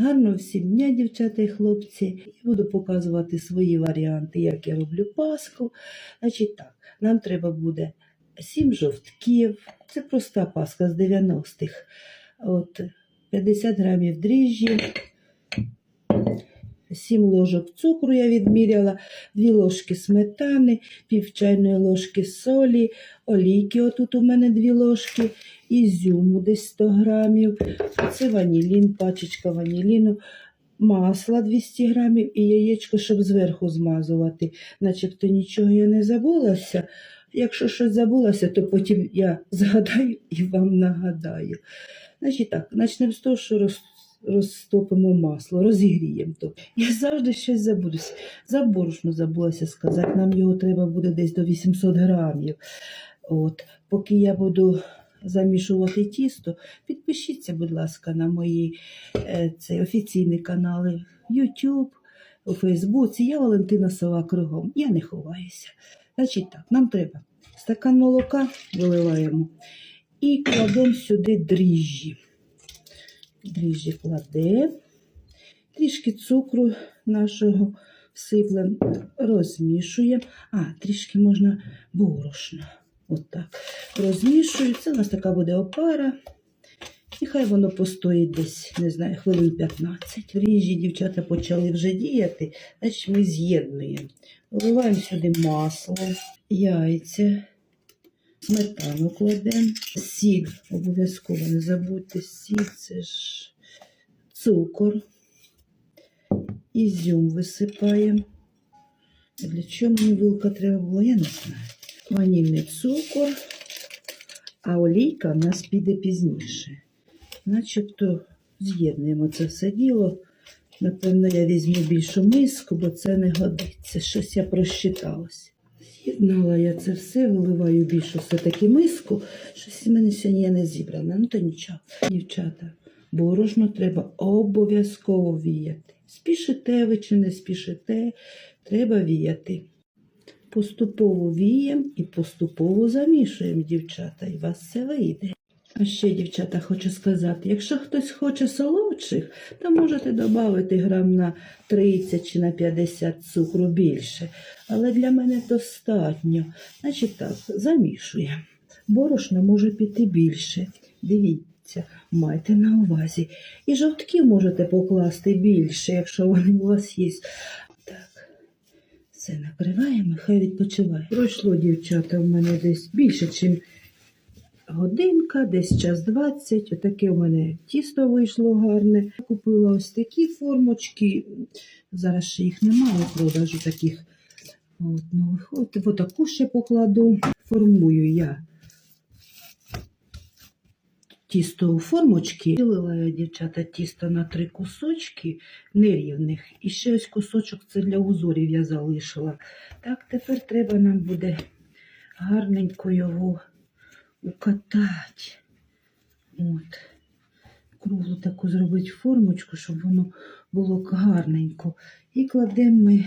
Гарно всім дня, дівчата і хлопці. І буду показувати свої варіанти, як я роблю паску. Значить так, нам треба буде 7 жовтків. Це проста паска з 90-х. От 50 грамів дріжджі, 7 ложок цукру я відміряла, 2 ложки сметани, пів чайної ложки солі, олійки, отут у мене 2 ложки, ізюму десь 100 грамів, це ванілін, пачечка ваніліну, масла 200 грамів і яєчко, щоб зверху змазувати. Начебто нічого я не забулася. Якщо щось забулося, то потім я згадаю і вам нагадаю. Значить так, почнемо з того, що роз, розтопимо масло, розігріємо то. Я завжди щось забудусь. За борошно забулася сказати, нам його треба буде десь до 800 грамів. От, поки я буду замішувати тісто, підпишіться, будь ласка, на мої е, це, офіційні канали YouTube, у Фейсбуці. Я Валентина Сова кругом. Я не ховаюся. Значить так, нам треба стакан молока виливаємо і кладемо сюди дріжджі. Дріжджі кладемо, трішки цукру нашого всиплемо, розмішуємо. А, трішки можна борошна. Отак. Розмішую. Це у нас така буде опара. І хай воно постоїть десь, не знаю, хвилин 15. Ріжі дівчата почали вже діяти, значить ми з'єднуємо. Вливаємо сюди масло, яйця, сметану кладемо, сіль, обов'язково не забудьте, сіль, це ж цукор, ізюм висипаємо. Для чого мені вилка треба була, я не знаю. Ванільний цукор, а олійка в нас піде пізніше. Начебто з'єднуємо це все діло. Напевно, я візьму більшу миску, бо це не годиться. Щось я просчиталась. З'єднала я це все, виливаю більше все-таки миску. Щось в мене сьогодні я не зібрана. Ну то нічого. Дівчата, борошно треба обов'язково віяти. Спішите ви чи не спішите, треба віяти. Поступово віємо і поступово замішуємо, дівчата, і вас все вийде. А ще, дівчата, хочу сказати, якщо хтось хоче солодших, то можете додати грам на 30 чи на 50 цукру більше. Але для мене достатньо. Значить так, замішуємо. Борошна може піти більше. Дивіться, майте на увазі. І жовтків можете покласти більше, якщо вони у вас є. Так, все накриваємо, хай відпочиває. Пройшло, дівчата, в мене десь більше, ніж годинка, десь час 20. Отаке у мене тісто вийшло гарне. Купила ось такі формочки. Зараз ще їх немає продажу таких. От, ну, виходить, отаку ще покладу. Формую я тісто у формочки. Ділила я, дівчата, тісто на три кусочки нерівних. І ще ось кусочок це для узорів я залишила. Так, тепер треба нам буде гарненько його укатати. От. Круглу таку зробити формочку, щоб воно було гарненько. І кладемо ми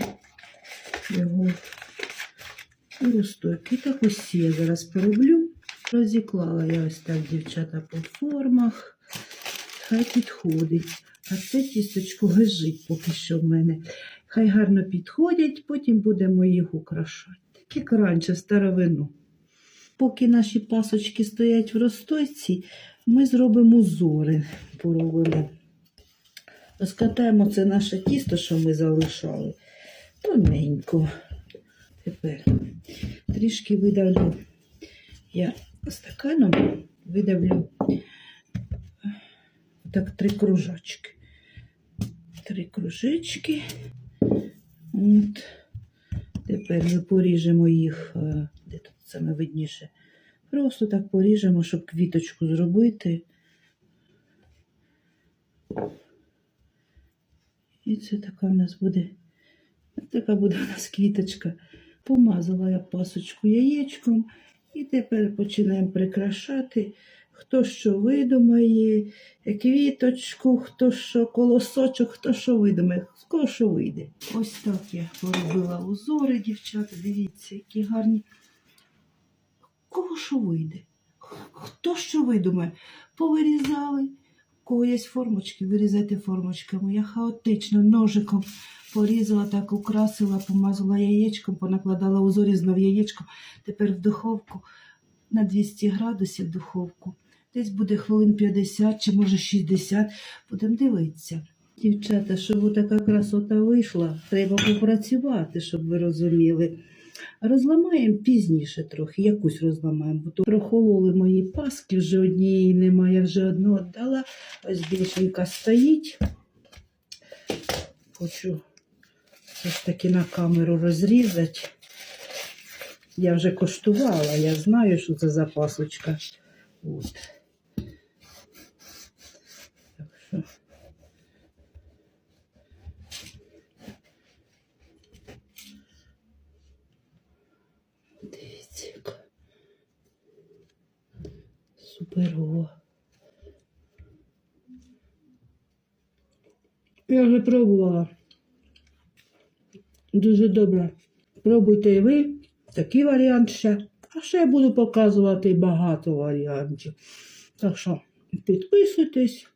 його у розтойки. Так ось я зараз пороблю. Розіклала я ось так, дівчата, по формах. Хай підходить. А це тісточко лежить поки що в мене. Хай гарно підходять, потім будемо їх украшати. Так як раніше, старовину. Поки наші пасочки стоять в розстойці, ми зробимо узори, поробимо. Розкатаємо це наше тісто, що ми залишали, тоненько. Тепер трішки видавлю я стаканом, видавлю так три кружочки. Три кружечки. От. Тепер ми поріжемо їх, де саме видніше. Просто так поріжемо, щоб квіточку зробити. І це така у нас буде, така буде у нас квіточка. Помазала я пасочку яєчком. І тепер починаємо прикрашати. Хто що видумає, квіточку, хто що колосочок, хто що видумає, з кого що вийде. Ось так я поробила узори, дівчата. Дивіться, які гарні. Кого що вийде? Хто що видумає? Повирізали, У кого є формочки, вирізайте формочками. Я хаотично ножиком порізала, так украсила, помазала яєчком, понакладала узорі знов яєчко. Тепер в духовку на 200 градусів духовку. Десь буде хвилин 50 чи може 60. Будемо дивитися. Дівчата, щоб така красота вийшла, треба попрацювати, щоб ви розуміли. Розламаємо пізніше трохи, якусь розламаємо, бо то прохололи мої паски, вже однієї немає, я вже одну віддала. Ось більшенька стоїть. Хочу ось таки на камеру розрізати. Я вже коштувала, я знаю, що це за пасочка. От. Так що. Дивіться, яка. Суперова. Я вже пробувала. Дуже добре. Пробуйте і ви такий варіант ще. А ще я буду показувати багато варіантів. Так що підписуйтесь.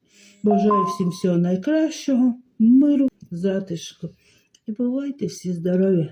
Бажаю всім всього найкращого, миру, затишку. І бувайте всі здорові!